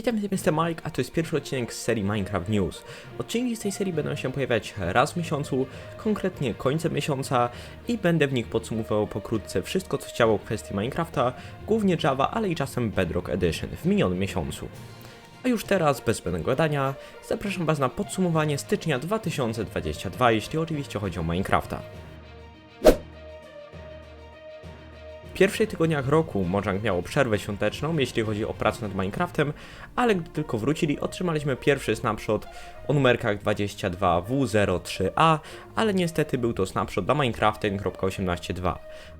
Witam, jestem Mike, a to jest pierwszy odcinek z serii Minecraft News. Odcinki z tej serii będą się pojawiać raz w miesiącu, konkretnie końcem miesiąca i będę w nich podsumowywał pokrótce wszystko co chciało w kwestii Minecrafta, głównie Java, ale i czasem Bedrock Edition w minionym miesiącu. A już teraz, bez zbędnego gadania, zapraszam Was na podsumowanie stycznia 2022, jeśli oczywiście chodzi o Minecrafta. Pierwszych tygodniach roku Mojang miało przerwę świąteczną, jeśli chodzi o pracę nad Minecraftem, ale gdy tylko wrócili, otrzymaliśmy pierwszy snapshot o numerkach 22W03A, ale niestety był to snapshot dla Minecrafta 1.18.2.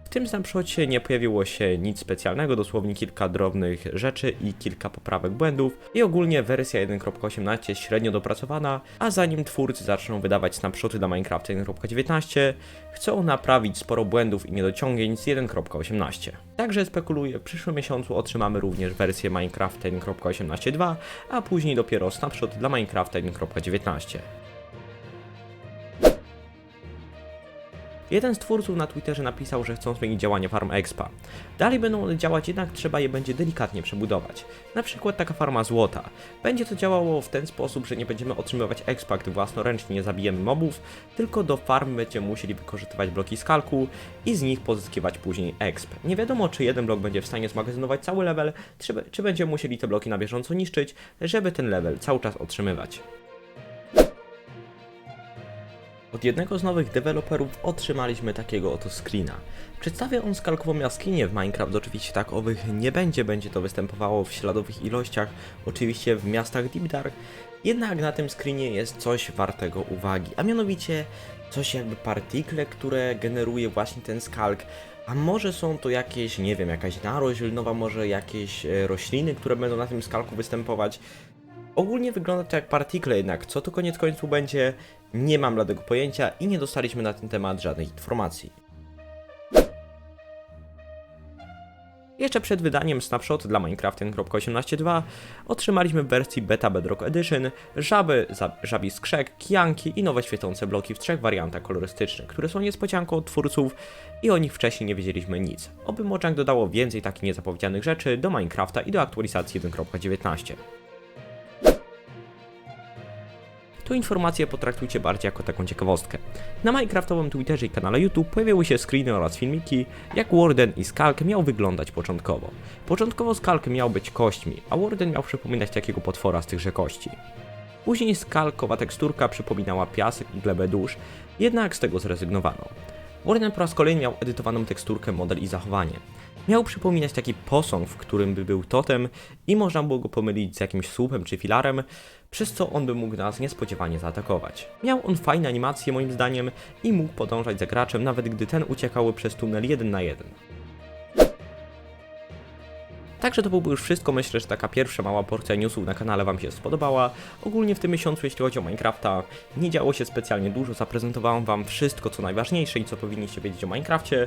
W tym snapshocie nie pojawiło się nic specjalnego, dosłownie kilka drobnych rzeczy i kilka poprawek błędów i ogólnie wersja 1.18 jest średnio dopracowana, a zanim twórcy zaczną wydawać snapshoty dla Minecrafta 1.19, chcą naprawić sporo błędów i niedociągnięć z 1.18. Także spekuluję, w przyszłym miesiącu otrzymamy również wersję Minecrafta 1.18.2, a później dopiero snapshot dla Minecrafta 1.19. Jeden z twórców na Twitterze napisał, że chcą zmienić działanie Farm Expa. Dalej będą one działać, jednak trzeba je będzie delikatnie przebudować. Na przykład taka farma złota. Będzie to działało w ten sposób, że nie będziemy otrzymywać expa, gdy własnoręcznie nie zabijemy mobów, tylko do farm będziemy musieli wykorzystywać bloki skalku i z nich pozyskiwać później exp. Nie wiadomo, czy jeden blok będzie w stanie zmagazynować cały level, czy, czy będziemy musieli te bloki na bieżąco niszczyć, żeby ten level cały czas otrzymywać. Od jednego z nowych deweloperów otrzymaliśmy takiego oto screena. Przedstawia on skalkową jaskinię w Minecraft, oczywiście tak owych nie będzie, będzie to występowało w śladowych ilościach, oczywiście w miastach Deep Dark, jednak na tym screenie jest coś wartego uwagi, a mianowicie coś jakby partikle, które generuje właśnie ten skalk, a może są to jakieś, nie wiem, jakaś narośl może jakieś e, rośliny, które będą na tym skalku występować. Ogólnie wygląda to jak partikle, jednak co to koniec końców będzie, nie mam bladego pojęcia i nie dostaliśmy na ten temat żadnej informacji. Jeszcze przed wydaniem snapshot dla Minecraft 1.18.2 otrzymaliśmy w wersji Beta Bedrock Edition żaby, żabi skrzek, kijanki i nowe świecące bloki w trzech wariantach kolorystycznych, które są niespodzianką od twórców i o nich wcześniej nie wiedzieliśmy nic. Oby Mojang dodało więcej takich niezapowiedzianych rzeczy do Minecrafta i do aktualizacji 1.19. Tu informacje potraktujcie bardziej jako taką ciekawostkę. Na Minecraftowym Twitterze i kanale YouTube pojawiły się screeny oraz filmiki, jak Warden i Skalk miał wyglądać początkowo. Początkowo Skalk miał być kośćmi, a Warden miał przypominać takiego potwora z tychże kości. Później skalkowa teksturka przypominała piasek i glebę dusz, jednak z tego zrezygnowano. Warden po raz kolejny miał edytowaną teksturkę, model i zachowanie. Miał przypominać taki posąg, w którym by był totem i można było go pomylić z jakimś słupem czy filarem, przez co on by mógł nas niespodziewanie zaatakować. Miał on fajne animacje moim zdaniem i mógł podążać za graczem nawet gdy ten uciekał przez tunel 1 na 1. Także to byłoby już wszystko. Myślę, że taka pierwsza mała porcja newsów na kanale Wam się spodobała. Ogólnie w tym miesiącu, jeśli chodzi o Minecrafta, nie działo się specjalnie dużo. Zaprezentowałem Wam wszystko, co najważniejsze i co powinniście wiedzieć o Minecrafcie.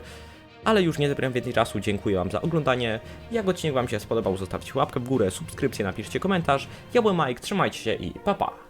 Ale już nie zabieram więcej czasu. Dziękuję Wam za oglądanie. Jak odcinek Wam się spodobał, zostawcie łapkę w górę, subskrypcję, napiszcie komentarz. Ja byłem Mike, trzymajcie się i pa pa!